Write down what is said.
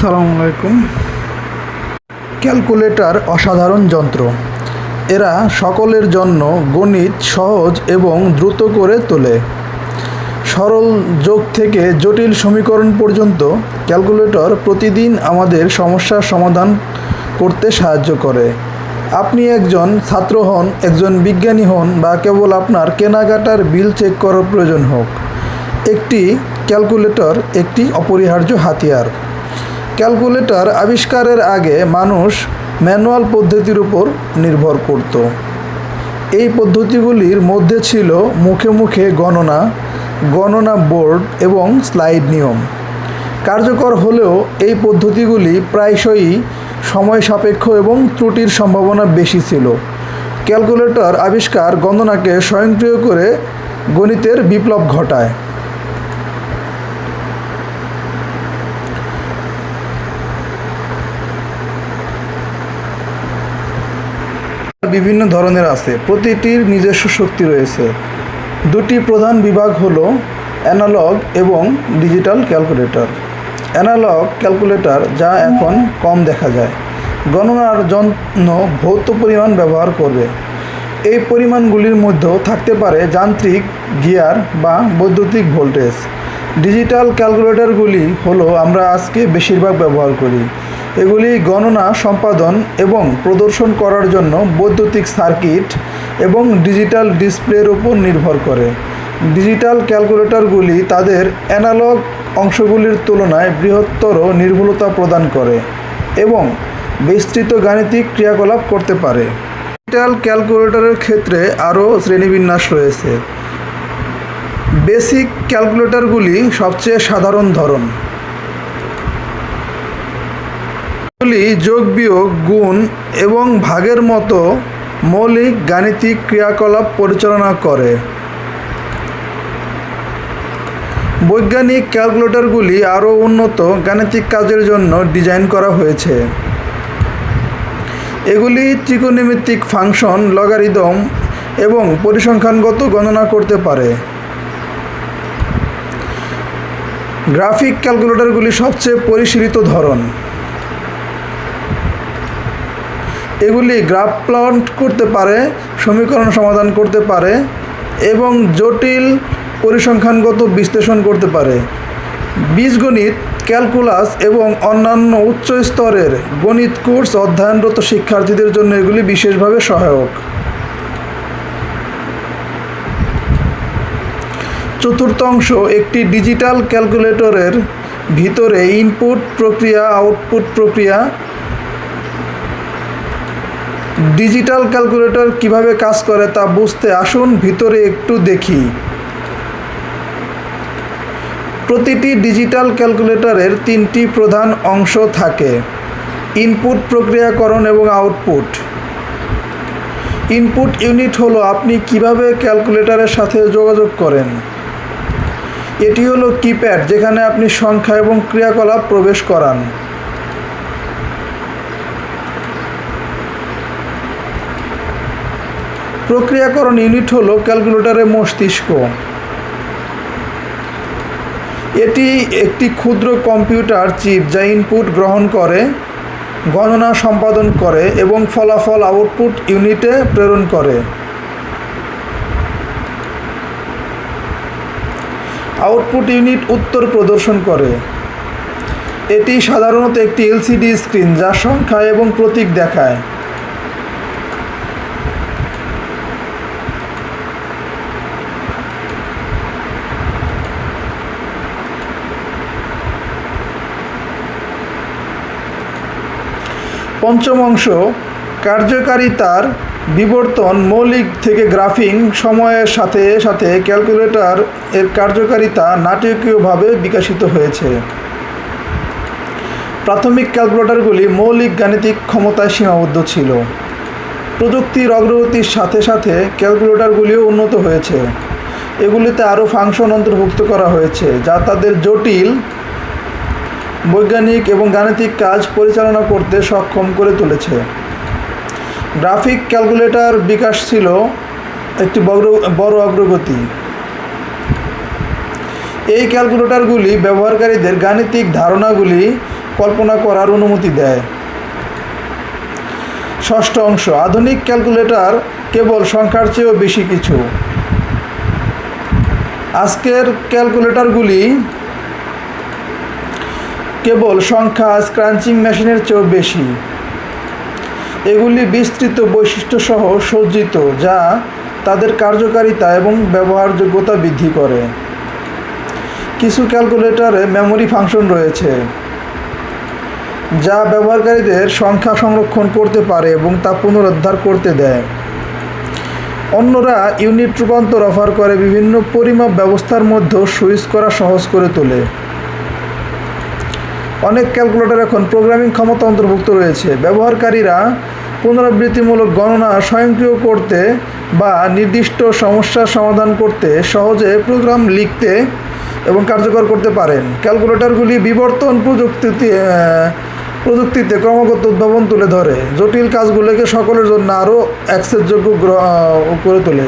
আসসালামু আলাইকুম। ক্যালকুলেটর অসাধারণ যন্ত্র। এরা সকলের জন্য গণিত সহজ এবং দ্রুত করে তোলে। সরল যোগ থেকে জটিল সমীকরণ পর্যন্ত ক্যালকুলেটর প্রতিদিন আমাদের সমস্যার সমাধান করতে সাহায্য করে। আপনি একজন ছাত্র হন, একজন বিজ্ঞানী হন বা কেবল আপনার কেনাকাটার বিল চেক করার প্রয়োজন হোক। একটি ক্যালকুলেটর একটি অপরিহার্য হাতিয়ার। ক্যালকুলেটর আবিষ্কারের আগে মানুষ ম্যানুয়াল পদ্ধতির উপর নির্ভর করত। এই পদ্ধতিগুলির মধ্যে ছিল মুখে মুখে গণনা গণনা বোর্ড এবং স্লাইড নিয়ম। কার্যকর হলেও এই পদ্ধতিগুলি প্রায়শই সময় সাপেক্ষ এবং ত্রুটির সম্ভাবনা বেশি ছিল। ক্যালকুলেটর আবিষ্কার গণনাকে স্বয়ংক্রিয় করে গণিতের বিপ্লব ঘটায়। বিভিন্ন ধরনের আছে। প্রতিটির নিজস্ব শক্তি রয়েছে। দুটি প্রধান বিভাগ হলো অ্যানালগ এবং ডিজিটাল ক্যালকুলেটর। অ্যানালগ ক্যালকুলেটর যা এখন কম দেখা যায়। গণনার জন্য ভৌত পরিমাণ ব্যবহার করবে। এই পরিমাণগুলির মধ্যেও থাকতে পারে যান্ত্রিক গিয়ার বা বৈদ্যুতিক ভোল্টেজ। ডিজিটাল ক্যালকুলেটরগুলি হলো আমরা আজকে বেশিরভাগ ব্যবহার করি। এগুলি গণনা, সম্পাদন এবং প্রদর্শন করার জন্য বৈদ্যুতিক সার্কিট এবং ডিজিটাল ডিসপ্লের উপর নির্ভর করে। ডিজিটাল ক্যালকুলেটরগুলি তাদের অ্যানালগ অংশগুলির তুলনায় বৃহত্তর নির্ভুলতা প্রদান করে এবং বিস্তৃত গাণিতিক ক্রিয়াকলাপ করতে পারে। ডিজিটাল ক্যালকুলেটরের ক্ষেত্রে আরও শ্রেণীবিন্যাস রয়েছে। বেসিক ক্যালকুলেটরগুলি সবচেয়ে সাধারণ ধরন। এগুলি যোগ বিয়োগ, গুণ এবং ভাগের মতো মৌলিক গাণিতিক ক্রিয়াকলাপ পরিচালনা করে। বৈজ্ঞানিক ক্যালকুলেটরগুলি আরও উন্নত গাণিতিক কাজের জন্য ডিজাইন করা হয়েছে। এগুলি ত্রিকোণমিতিক ফাংশন, লগারিদম এবং পরিসংখ্যানগত গণনা করতে পারে। গ্রাফিক ক্যালকুলেটরগুলি সবচেয়ে পরিশীলিত ধরন। এগুলি গ্রাফ প্লট করতে পারে, সমীকরণ সমাধান করতে পারে এবং জটিল পরিসংখ্যানগত বিশ্লেষণ করতে পারে। বীজগণিত, ক্যালকুলাস এবং অন্যান্য উচ্চ স্তরের গণিত কোর্স অধ্যয়নরত শিক্ষার্থীদের জন্য এগুলি বিশেষভাবে সহায়ক। চতুর্থ অংশ, একটি ডিজিটাল ক্যালকুলেটরের ভিতরে ইনপুট প্রক্রিয়া, আউটপুট প্রক্রিয়া ডিজিটাল ক্যালকুলেটর কীভাবে কাজ করে তা বুঝতে আসুন, ভিতরে একটু দেখি। প্রতিটি ডিজিটাল ক্যালকুলেটরের তিনটি প্রধান অংশ থাকে, ইনপুট প্রক্রিয়াকরণ এবং আউটপুট। ইনপুট ইউনিট হলো আপনি কীভাবে ক্যালকুলেটরের সাথে যোগাযোগ করেন। এটি হলো কিপ্যাড, যেখানে আপনি সংখ্যা এবং ক্রিয়াকলাপ প্রবেশ করান। প্রক্রিয়াকরণ ইউনিট হলো ক্যালকুলেটরের মস্তিষ্ক। এটি একটি ক্ষুদ্র কম্পিউটার চিপ যা ইনপুট গ্রহণ করে, গণনা সম্পাদন করে এবং ফলাফল আউটপুট ইউনিটে প্রেরণ করে। আউটপুট ইউনিট উত্তর প্রদর্শন করে। এটি সাধারণত একটি এলসিডি স্ক্রিন যা সংখ্যা এবং প্রতীক দেখায়। পঞ্চম অংশ, কার্যকারিতার বিবর্তন, মৌলিক থেকে গ্রাফিং সময়ের সাথে সাথে ক্যালকুলেটর এর কার্যকারিতা নাটকীয়ভাবে বিকশিত হয়েছে। প্রাথমিক ক্যালকুলেটরগুলি মৌলিক গাণিতিক ক্ষমতায় সীমাবদ্ধ ছিল। প্রযুক্তির অগ্রগতির সাথে সাথে ক্যালকুলেটরগুলিও উন্নত হয়েছে। এগুলিতে আরও ফাংশন অন্তর্ভুক্ত করা হয়েছে, যা তাদের জটিল বৈজ্ঞানিক এবং গাণিতিক কাজ পরিচালনা করতে সক্ষম করে তুলেছে। গ্রাফিক ক্যালকুলেটর বিকাশ ছিল একটি বড় বড় অগ্রগতি। এই ক্যালকুলেটরগুলি ব্যবহারকারীদের গাণিতিক ধারণাগুলি কল্পনা করার অনুমতি দেয়। ষষ্ঠ অংশ, আধুনিক ক্যালকুলেটর কেবল সংখ্যার চেয়েও বেশি কিছু। আজকের ক্যালকুলেটরগুলি কেবল সংখ্যা স্ক্রাঞ্চিং মেশিনের চেয়েও বেশি। এগুলি বিস্তৃত বৈশিষ্ট্যসহ সজ্জিত, যা তাদের কার্যকারিতা এবং ব্যবহারযোগ্যতা বৃদ্ধি করে। কিছু ক্যালকুলেটরে মেমোরি ফাংশন রয়েছে, যা ব্যবহারকারীদের সংখ্যা সংরক্ষণ করতে পারে এবং তা পুনরুদ্ধার করতে দেয়। অন্যরা ইউনিট রূপান্তর অফার করে বিভিন্ন পরিমাপ ব্যবস্থার মধ্যে সুইচ করা সহজ করে তোলে। অনেক ক্যালকুলেটর এখন প্রোগ্রামিং ক্ষমতা অন্তর্ভুক্ত রয়েছে। ব্যবহারকারীরা পুনরাবৃত্তিমূলক গণনা স্বয়ংক্রিয় করতে বা নির্দিষ্ট সমস্যার সমাধান করতে সহজে প্রোগ্রাম লিখতে এবং কার্যকর করতে পারেন। ক্যালকুলেটরগুলি বিবর্তন প্রযুক্তিতে প্রযুক্তিতে ক্রমাগত উদ্ভাবন তুলে ধরে। জটিল কাজগুলোকে সকলের জন্য আরও অ্যাক্সেসযোগ্য করে তোলে।